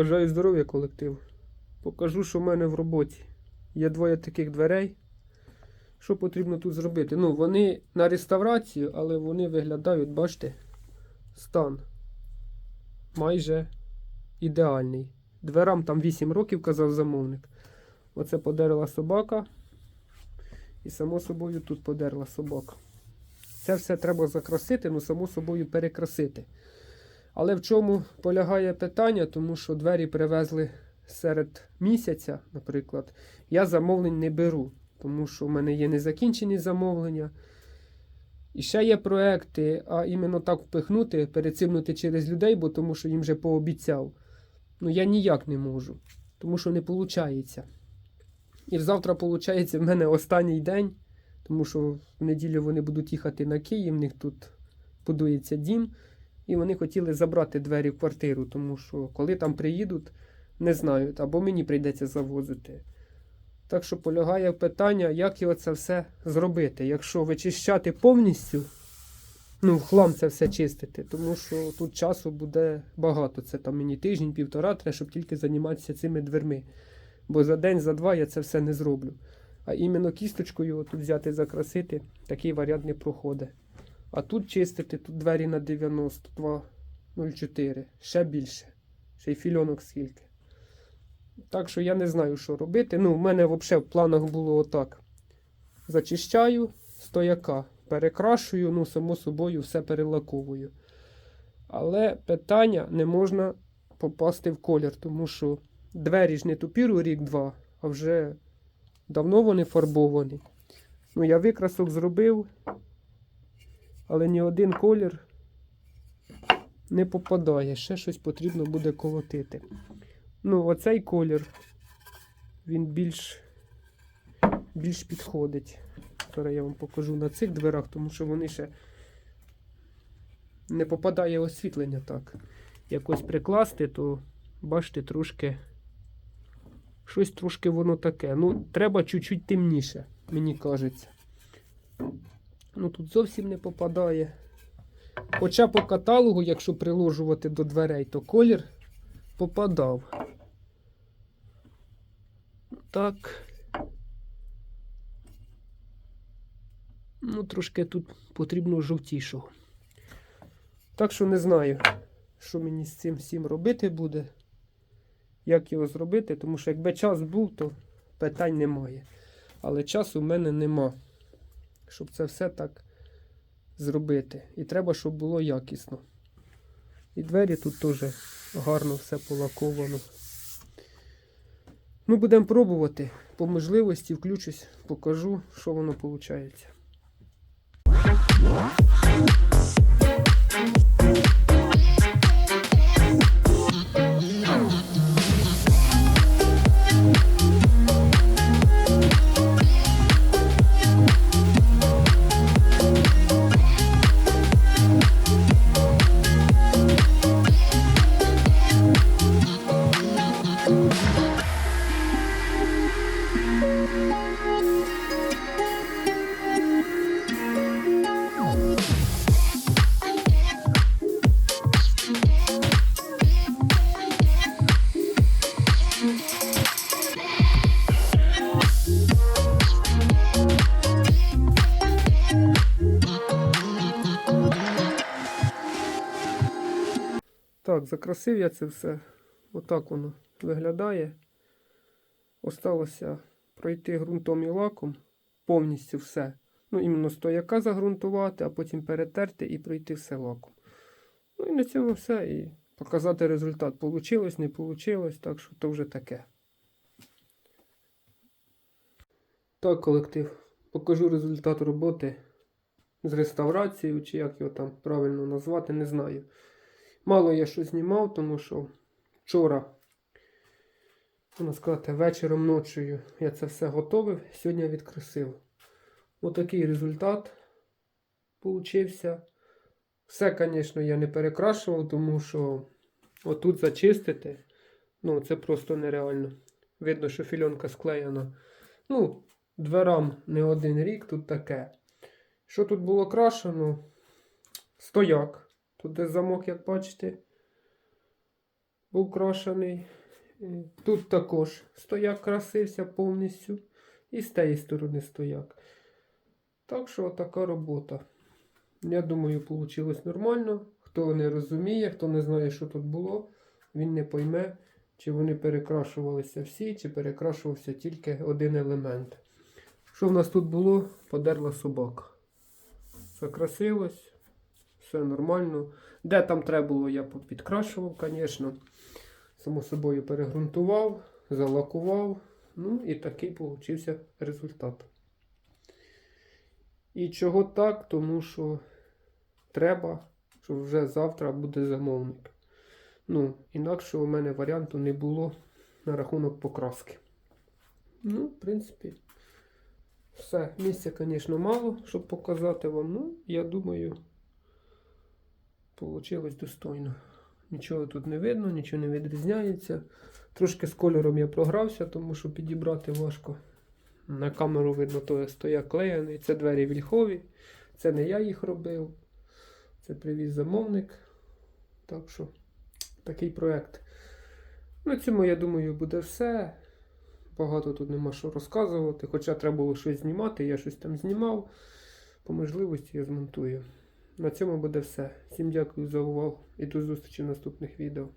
Бажаю здоров'я, колектив. Покажу, що в мене в роботі. Є двоє таких дверей. Що потрібно тут зробити? Ну, вони на реставрацію, але вони виглядають, бачите, стан майже ідеальний. Дверам там 8 років, казав замовник. Оце подерла собака. І само собою тут подерла собака. Це все треба закрасити, ну само собою перекрасити. Але в чому полягає питання, тому що двері привезли серед місяця, наприклад, я замовлень не беру, тому що в мене є незакінчені замовлення. І ще є проекти, а іменно так впихнути, перецивнути через людей, бо тому що їм вже пообіцяв. Ну я ніяк не можу, тому що не виходить. І завтра, виходить, в мене останній день, тому що в неділю вони будуть їхати на Київ, в них тут будується дім. І вони хотіли забрати двері в квартиру, тому що коли там приїдуть, не знають, або мені прийдеться завозити. Так що полягає питання, як його це все зробити. Якщо вичищати повністю, ну, в хлам це все чистити, тому що тут часу буде багато. Це там мені тиждень, півтора, треба, щоб тільки займатися цими дверми. Бо за день, за два я це все не зроблю. А іменно кісточкою тут взяти, закрасити, такий варіант не проходить. А тут чистити, тут двері на 92,04. Ще більше. Ще й фільонок скільки. Так що я не знаю, що робити. Ну, в мене взагалі в планах було отак. Зачищаю стояка, перекрашую, ну, само собою, все перелаковую. Але питання не можна попасти в колір, тому що двері ж не тупіру рік-два, а вже давно вони фарбовані. Ну, я викрасок зробив але ні один колір не попадає. Ще щось потрібно буде колотити. Ну, оцей колір, він більш, більш підходить. Зараз я вам покажу на цих дверах, тому що вони ще не попадає освітлення так. Якось прикласти, то бачите, трошки щось трошки воно таке. Ну, треба чуть-чуть темніше, мені кажеться. Ну тут зовсім не попадає. Хоча по каталогу, якщо приложувати до дверей, то колір попадав. Так. Ну, трошки тут потрібно жовтішого. Так що не знаю, що мені з цим всім робити буде. Як його зробити, тому що якби час був, то питань немає. Але часу в мене нема щоб це все так зробити. І треба, щоб було якісно. І двері тут теж гарно все полаковано. Ну, будемо пробувати. По можливості включусь, покажу, що воно виходить. Так, закрасив я це все. Отак воно виглядає. Осталося пройти ґрунтом і лаком повністю все. Ну, іменно стояка загрунтувати, а потім перетерти і пройти все лаком. Ну і на цьому все. І показати результат. Получилось, не получилось, так що то вже таке. Так, колектив. Покажу результат роботи з реставрацією, чи як його там правильно назвати, не знаю. Мало я що знімав, тому що вчора, можна сказати, вечором ночою я це все готовив, сьогодні відкрасив. Отакий результат получився. Все, звісно, я не перекрашував, тому що отут зачистити, ну, це просто нереально. Видно, що фільонка склеєна. Ну, дверам не один рік, тут таке. Що тут було крашено? Стояк. Тут де замок, як бачите. був крашений. Тут також стояк красився повністю. І з тієї сторони стояк. Так що така робота. Я думаю, вийшло нормально. Хто не розуміє, хто не знає, що тут було, він не пойме, чи вони перекрашувалися всі, чи перекрашувався тільки один елемент. Що в нас тут було? Подерла собака. Закрасилось, все нормально. Де там треба було, я підкрашував, звісно. Само собою перегрунтував, залакував. Ну і такий получився результат. І чого так? Тому що треба, що вже завтра буде замовник. Ну, інакше у мене варіанту не було на рахунок покраски. Ну, в принципі, все. Місця, звісно, мало, щоб показати вам. Ну, я думаю, вийшло достойно. Нічого тут не видно, нічого не відрізняється. Трошки з кольором я програвся, тому що підібрати важко. На камеру видно, то стояк клеєний. Це двері вільхові. Це не я їх робив. Це привіз замовник. Так що такий проект. На цьому, я думаю, буде все. Багато тут нема що розказувати. Хоча треба було щось знімати, я щось там знімав. По можливості я змонтую. На цьому буде все. Всім дякую за увагу і до зустрічі в наступних відео.